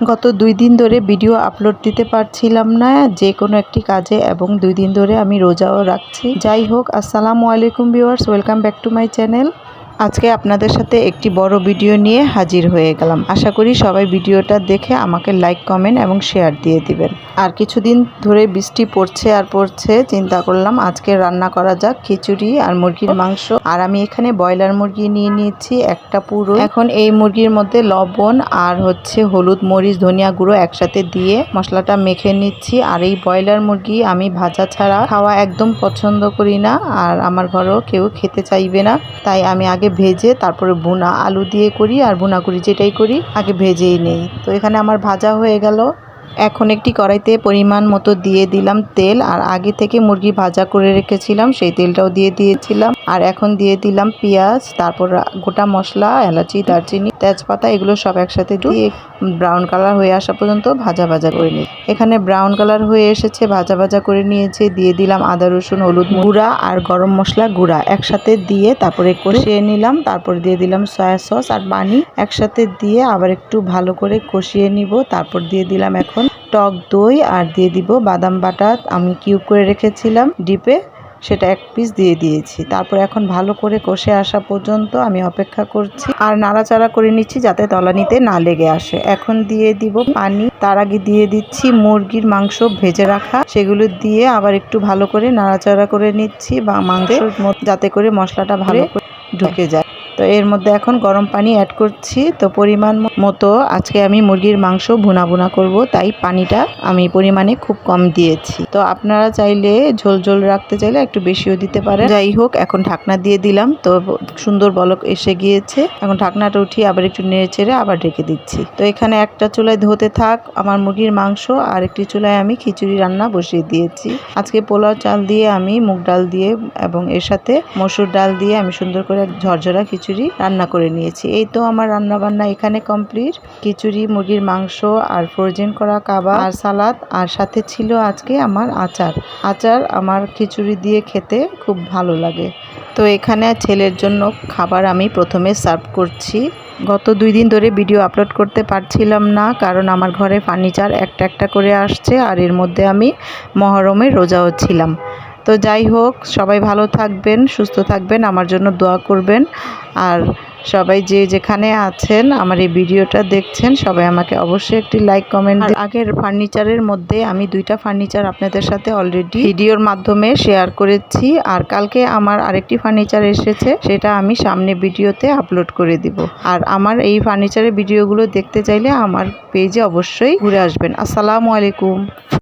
গত দুই দিন ধরে ভিডিও আপলোড দিতে পারছিলাম না, যে কোনো একটি কাজে, এবং দুই দিন ধরে আমি রোজাও রাখছি। যাই হোক, আসসালামু আলাইকুম viewers, welcome back to my channel. আজকে আপনাদের সাথে একটি বড় ভিডিও নিয়ে হাজির হয়ে গেলাম। আশা করি সবাই ভিডিওটা দেখে আমাকে লাইক কমেন্ট এবং শেয়ার দিয়ে দিবেন। আর কিছুদিন ধরে বৃষ্টি পড়ছে আর পড়ছে, চিন্তা করলাম আজকে রান্না করা যাক, খিচুড়ি আর মুরগির মাংস। আর আমি এখানে ব্রয়লার মুরগি নিয়ে নিয়েছি, একটা পুরো এখন এই মুরগির মধ্যে লবণ আর হচ্ছে হলুদ মরিচ, ধনিয়া গুঁড়ো একসাথে দিয়ে মশলাটা মেখে নিচ্ছি। আর এই ব্রয়লার মুরগি আমি ভাজা ছাড়া খাওয়া একদম পছন্দ করি না। আর আমার ঘরেও কেউ খেতে চাইবে না। তাই আমি আগে ভেজে তারপরে বোনা আলু দিয়ে করি আর বোনা করি, যেটাই করি আগে ভেজেই নেই। তো এখানে আমার ভাজা হয়ে গেল। এখন একটি কড়াইতে পরিমাণ মতো দিয়ে দিলাম তেল, আর আগে থেকে মুরগি ভাজা করে রেখেছিলাম, সেই তেলটাও দিয়ে দিয়েছিলাম। আর এখন দিয়ে দিলাম পেঁয়াজ, তারপর গোটা মশলা, এলাচি, দারচিনি, তেজপাতা, এগুলো সব একসাথে দিয়ে ব্রাউন কালার হয়ে আসা পর্যন্ত ভাজা ভাজা করে নিই এখানে ব্রাউন কালার হয়ে এসেছে, ভাজা ভাজা করে নিয়েছে। দিয়ে দিলাম আদা, রসুন, হলুদ গুঁড়া আর গরম মশলা গুঁড়া একসাথে দিয়ে তারপরে কষিয়ে নিলাম। তারপর দিয়ে দিলাম সয়া সস আর পানি একসাথে দিয়ে আবার একটু ভালো করে কষিয়ে নিব। তারপর দিয়ে দিলাম এখন টক দই আর দিয়ে দিব বাদাম বাটা আমি কিউব করে রেখেছিলাম ডিপে। সেটা এক পিস দিয়ে দিয়েছি। তারপর এখন ভালো করে কষে আসা পর্যন্ত আমি অপেক্ষা করছি। আর নাড়াচাড়া করে নিচ্ছি যাতে তলানিতে না লেগে আসে। এখন দিয়ে দিব পানি। তার আগে দিয়ে দিচ্ছি মুরগির মাংস ভেজে রাখা। সেগুলো দিয়ে আবার একটু ভালো করে নাড়াচাড়া করে নিচ্ছি বা মাংসের যাতে করে মশলাটা ভালো ঢুকে যায়। তো এর মধ্যে এখন গরম পানি অ্যাড করছি। তো পরিমাণ মতো আজকে আমি মুরগির মাংস ভুনা ভুনা করব, তাই পানিটা আমি পরিমাণে খুব কম দিয়েছি। তো আপনারা চাইলে ঝোল ঝোল রাখতে চাইলে একটু বেশিও দিতে পারেন। যাই হোক, এখন ঢাকনা দিয়ে দিলাম। তো সুন্দর বলক এসে গিয়েছে। এখন ঢাকনাটা উঠিয়ে আবার একটু নেড়ে চেড়ে আবার ঢেকে দিচ্ছি। তো এখানে একটা চুলায় ধোতে থাক আমার মুরগির মাংস, আর একটি চুলায় আমি খিচুড়ি রান্না বসিয়ে দিয়েছি। আজকে পোলাও চাল দিয়ে আমি মুগ ডাল দিয়ে এবং এর সাথে মসুর ডাল দিয়ে আমি সুন্দর করে ঝরঝরা খিচুড়ি খিচুড়ি রান্না করে নিয়েছি। এই তো আমার রান্না বান্না এখানে কমপ্লিট। খিচুড়ি, মুরগির মাংস, আর ফ্রোজেন করা কাবা আর সালাদ, আর সাথে ছিল আজকে আমার আচার। আচার আমার খিচুড়ি দিয়ে খেতে খুব ভালো লাগে। তো এখানে ছেলের জন্য খাবার আমি প্রথমে সার্ভ করছি। গত দুই দিন ধরে ভিডিও আপলোড করতে পারছিলাম না, কারণ আমার ঘরে ফার্নিচার একটা একটা করে আসছে, আর এর মধ্যে আমি মহরমে রোজাও ছিলাম। তো যাই হোক সবাই ভালো থাকবেন সুস্থ থাকবেন আমার জন্য দোয়া করবেন। আর সবাই যে যেখানে আছেন আমার এই ভিডিওটা দেখছেন সবাই আমাকে অবশ্যই একটি লাইক কমেন্ট আগের ফার্নিচারের মধ্যে আমি দুইটা ফার্নিচার আপনাদের সাথে অলরেডি ভিডিওর মাধ্যমে শেয়ার করেছি। আর কালকে আমার আরেকটি ফার্নিচার এসেছে সেটা আমি সামনে ভিডিওতে আপলোড করে দিব। আর আমার এই ফার্নিচারের ভিডিওগুলো দেখতে চাইলে আমার পেজে অবশ্যই ঘুরে আসবেন। আসসালামু আলাইকুম।